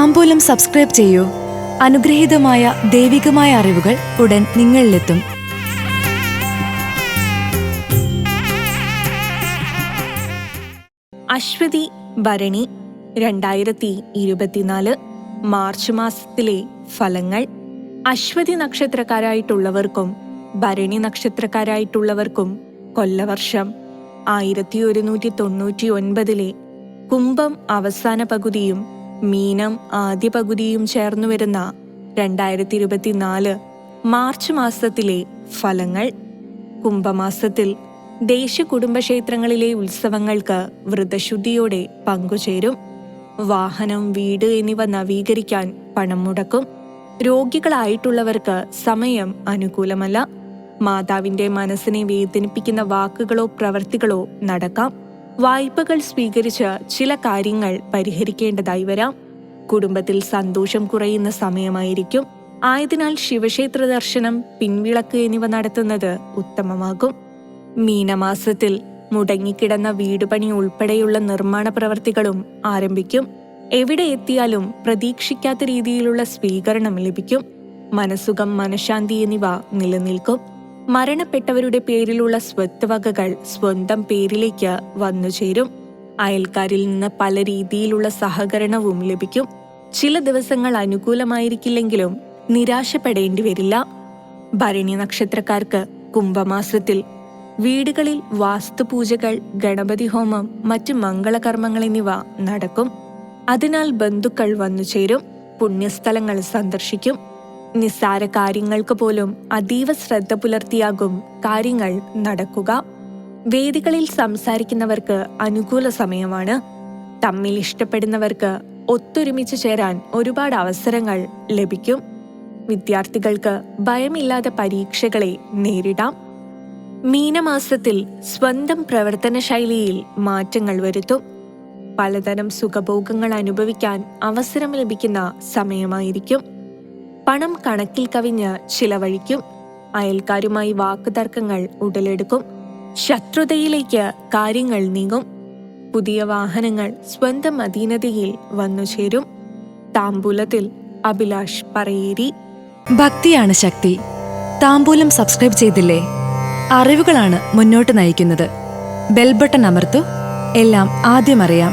താമ്പൂലം subscribe ചെയ്യൂ. അനുഗ്രഹീതമായ ദൈവികമായ അറിവുകൾ ഉടൻ നിങ്ങളിലെത്തും. അശ്വതി ഭരണി രണ്ടായിരത്തി ഇരുപത്തിനാല് മാർച്ച് മാസത്തിലെ ഫലങ്ങൾ. അശ്വതി നക്ഷത്രക്കാരായിട്ടുള്ളവർക്കും ഭരണി നക്ഷത്രക്കാരായിട്ടുള്ളവർക്കും കൊല്ലവർഷം ആയിരത്തി ഒരുന്നൂറ്റി തൊണ്ണൂറ്റി ഒൻപതിലെ കുംഭം അവസാന പകുതിയും മീനം ആദ്യ പകുതിയും ചേർന്നു വരുന്ന രണ്ടായിരത്തി ഇരുപത്തിനാല് മാർച്ച് മാസത്തിലെ ഫലങ്ങൾ. കുംഭമാസത്തിൽ ദേശീയ കുടുംബക്ഷേത്രങ്ങളിലെ ഉത്സവങ്ങൾക്ക് വ്രതശുദ്ധിയോടെ പങ്കുചേരും. വാഹനം വീട് എന്നിവ നവീകരിക്കാൻ പണം മുടക്കും. രോഗികളായിട്ടുള്ളവർക്ക് സമയം അനുകൂലമല്ല. മാതാവിന്റെ മനസ്സിനെ വേദനിപ്പിക്കുന്ന വാക്കുകളോ പ്രവൃത്തികളോ നടക്കാം. വായ്പകൾ സ്വീകരിച്ച് ചില കാര്യങ്ങൾ പരിഹരിക്കേണ്ടതായി വരാം. കുടുംബത്തിൽ സന്തോഷം കുറയുന്ന സമയമായിരിക്കും. ആയതിനാൽ ശിവക്ഷേത്ര ദർശനം പിൻവിളക്ക് എന്നിവ നടത്തുന്നത് ഉത്തമമാകും. മീനമാസത്തിൽ മുടങ്ങിക്കിടന്ന വീടുപണി ഉൾപ്പെടെയുള്ള നിർമ്മാണ പ്രവർത്തികളും ആരംഭിക്കും. എവിടെ എത്തിയാലും പ്രതീക്ഷിക്കാത്ത രീതിയിലുള്ള സ്വീകരണം ലഭിക്കും. മനസുഖം മനഃശാന്തി എന്നിവ നിലനിൽക്കും. മരണപ്പെട്ടവരുടെ പേരിലുള്ള സ്വത്ത് വകകൾ സ്വന്തം പേരിലേക്ക് വന്നുചേരും അയൽക്കാരിൽ നിന്ന് പല രീതിയിലുള്ള സഹകരണവും ലഭിക്കും. ചില ദിവസങ്ങൾ അനുകൂലമായിരിക്കില്ലെങ്കിലും നിരാശപ്പെടേണ്ടി വരില്ല. ഭരണി നക്ഷത്രക്കാർക്ക് കുംഭമാസത്തിൽ വീടുകളിൽ വാസ്തുപൂജകൾ ഗണപതി ഹോമം മറ്റ് മംഗളകർമ്മങ്ങൾ എന്നിവ നടക്കും. അതിനാൽ ബന്ധുക്കൾ വന്നുചേരും പുണ്യസ്ഥലങ്ങൾ സന്ദർശിക്കും. നിസ്സാര കാര്യങ്ങൾക്ക് പോലും അതീവ ശ്രദ്ധ പുലർത്തിയാകും കാര്യങ്ങൾ നടക്കുക. വേദികളിൽ സംസാരിക്കുന്നവർക്ക് അനുകൂല സമയമാണ്. തമ്മിൽ ഇഷ്ടപ്പെടുന്നവർക്ക് ഒത്തൊരുമിച്ച് ചേരാൻ ഒരുപാട് അവസരങ്ങൾ ലഭിക്കും. വിദ്യാർത്ഥികൾക്ക് ഭയമില്ലാതെ പരീക്ഷകളെ നേരിടാം. മീനമാസത്തിൽ സ്വന്തം പ്രവർത്തന ശൈലിയിൽ മാറ്റങ്ങൾ വരുത്തും. പലതരം സുഖഭോഗങ്ങൾ അനുഭവിക്കാൻ അവസരം ലഭിക്കുന്ന സമയമായിരിക്കും. പണം കണക്കിൽ കവിഞ്ഞ് ചിലവഴിക്കും. അയൽക്കാരുമായി വാക്കുതർക്കങ്ങൾ ഉടലെടുക്കും. ശത്രുതയിലേക്ക് കാര്യങ്ങൾ നീങ്ങും. പുതിയ വാഹനങ്ങൾ സ്വന്തം അധീനതയിൽ വന്നുചേരും താമ്പൂലത്തിൽ അഭിലാഷ് പറയേരി. ഭക്തിയാണ് ശക്തി. താമ്പൂലം സബ്സ്ക്രൈബ് ചെയ്തില്ലേ? അറിവുകളാണ് മുന്നോട്ട് നയിക്കുന്നത്. ബെൽബട്ടൺ അമർത്തു. എല്ലാം ആദ്യം അറിയാം.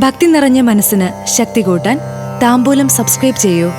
ഭക്തി നിറഞ്ഞ മനസ്സിന് ശക്തി കൂട്ടാൻ താമ്പൂലം സബ്സ്ക്രൈബ് ചെയ്യൂ.